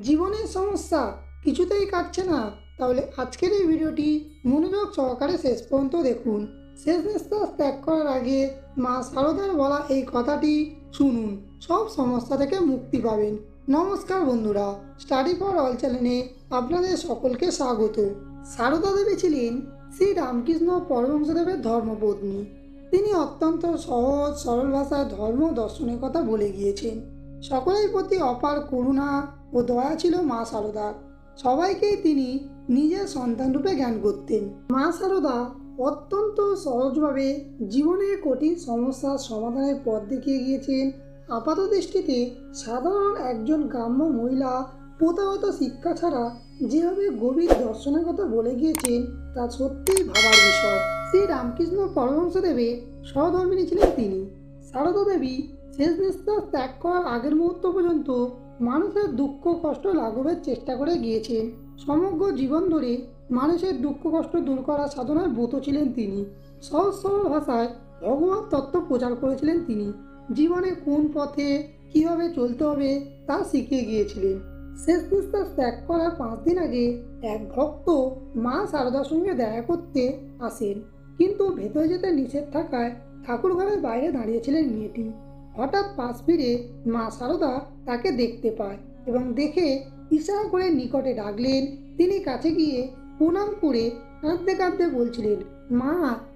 জীবনের সমস্যা কিছুতেই কাটছে না। তাহলে আজকের এই ভিডিওটি মনোযোগ সহকারে শেষ পর্যন্ত দেখুন। শেষ নিঃশ্বাস ত্যাগ করার আগে মা শারদার বলা এই কথাটি শুনুন। সব সমস্যা থেকে মুক্তি পাবেন। নমস্কার বন্ধুরা, স্টাডি ফর অল চ্যানেলে আপনাদের সকলকে স্বাগত। সারদা দেবী ছিলেন শ্রী রামকৃষ্ণ পরমহংসদেবের ধর্মপত্নী। তিনি অত্যন্ত সহজ, সরল ভাষায় ধর্ম দর্শনের কথা বলে গিয়েছেন। সকলের প্রতি অপার করুণা ও দয়া ছিল মা সারদার সবাইকেই তিনি নিজের সন্তানরূপে জ্ঞান করতেন। মা সারদা অত্যন্ত সহজভাবে জীবনের কঠিন সমস্যার সমাধানের পথ দেখিয়ে গিয়েছেন। আপাত দৃষ্টিতে সাধারণ একজন গ্রাম্য মহিলা প্রথাগত শিক্ষা ছাড়া যেভাবে গভীর দর্শনের কথা বলে গিয়েছেন, তা সত্যিই ভাবার বিষয়। শ্রী রামকৃষ্ণ পরমহংসদেবের সহধর্মিনী ছিলেন তিনি। সারদা দেবী শেষ নিঃশ্বাস ত্যাগ করার আগের মুহূর্ত পর্যন্ত মানুষের দুঃখ, কষ্ট লাঘবের চেষ্টা করে গিয়েছেন সমগ্র জীবন ধরে মানুষের দুঃখ, কষ্ট দূর করার সাধনায় ব্রত ছিলেন তিনি। সহজ, সরল ভাষায় ভগবত তত্ত্ব প্রচার করেছিলেন তিনি। জীবনে কোন পথে কীভাবে চলতে হবে তা শিখে গিয়েছিলেন। শেষ নিঃশ্বাস ত্যাগ করার পাঁচ দিন আগে এক ভক্ত মা সারদার সঙ্গে দেখা করতে আসেন। কিন্তু ভেতরে যেতে নিষেধ থাকায় ঠাকুর ঘরের বাইরে দাঁড়িয়েছিলেন মেয়েটি। হঠাৎ পাশ ফিরে মা সারদা তাকে দেখতে পায় এবং দেখে ইশারা করে নিকটে ডাকলেন। তিনি কাছে গিয়ে প্রণাম করে কাঁদতে কাঁদতে বলছিলেন, মা,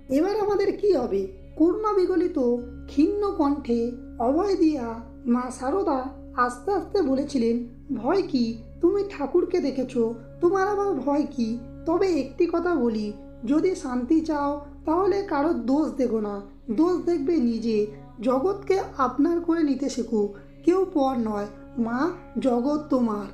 এবার আমাদের কি হবে? করুণা বিগলিত ক্ষীণ কণ্ঠে অভয় দিয়া মা সারদা আস্তে আস্তে বলেছিলেন, ভয় কি? তুমি ঠাকুরকে দেখেছ। তোমার আবার ভয় কি? তবে একটি কথা বলি যদি শান্তি চাও, তাহলে কারোর দোষ দেখো না। দোষ দেখবে নিজে। জগৎকে আপনার করে নিতে শেখো। কেউ পর নয়। মা, জগৎ তোমার।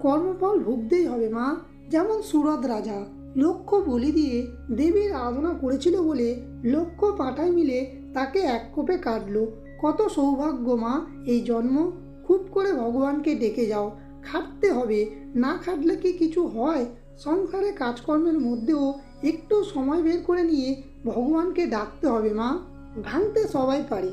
কর্মফল ভুগতেই হবে, মা। যেমন সুরদ রাজা। লক্ষ বলি দিয়ে দেবীর আরাধনা করেছিল বলে লক্ষ পাঠায় মিলে তাকে এক কোপে কাটলো। কত সৌভাগ্য, মা, এই জন্ম। খুব করে ভগবানকে ডেকে যাও। খাটতে হবে। না খাটলে কি কিছু হয়? সংসারে কাজকর্মের মধ্যেও একটু সময় বের করে নিয়ে ভগবানকে ডাকতে হবে, মা। ভাঙতে সবাই পারে,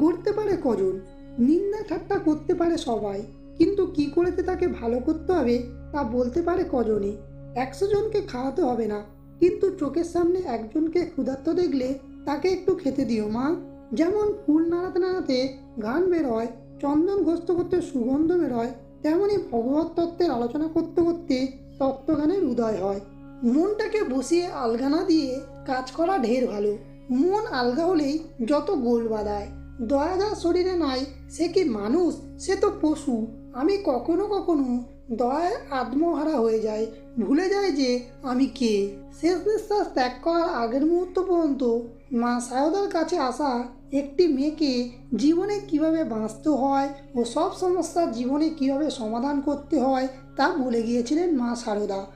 গড়তে পারে কজন, নিন্দা ঠাট্টা করতে পারে সবাই। কিন্তু কি করেতে তাকে ভালো করতে হবে, তা বলতে পারে কজনে? একশো জনকে খাওয়াতে হবে না, কিন্তু চোখের সামনে একজনকে ক্ষুধার্ত দেখলে তাকে একটু খেতে দিও, মা। যেমন ফুল নাড়াতে নাড়াতে গান বেরোয়, চন্দন ঘস্ত করতে সুগন্ধ বেরোয় তেমনই ভগবত তত্ত্বের আলোচনা করতে করতে তত্ত্বগানের উদয় হয়। মনটাকে বসিয়ে আলগানা দিয়ে কাজ করা ঢের ভালো। মন আলগা হলেই যত গোল বাঁধায়। দয়া যার শরীরে নাই, সে কি মানুষ? সে তো পশু। আমি কখনো কখনো দয়ায় আত্মহারা হয়ে যায় ভুলে যায় যে আমি কে। শেষ নিঃশ্বাস ত্যাগ করার আগের মুহূর্ত পর্যন্ত মা সায়দার কাছে আসা একটি মেয়েকে জীবনে কীভাবে বাঁচতে হয় ও সব সমস্যার জীবনে কীভাবে সমাধান করতে হয় তা বলে গিয়েছিলেন মা সারদা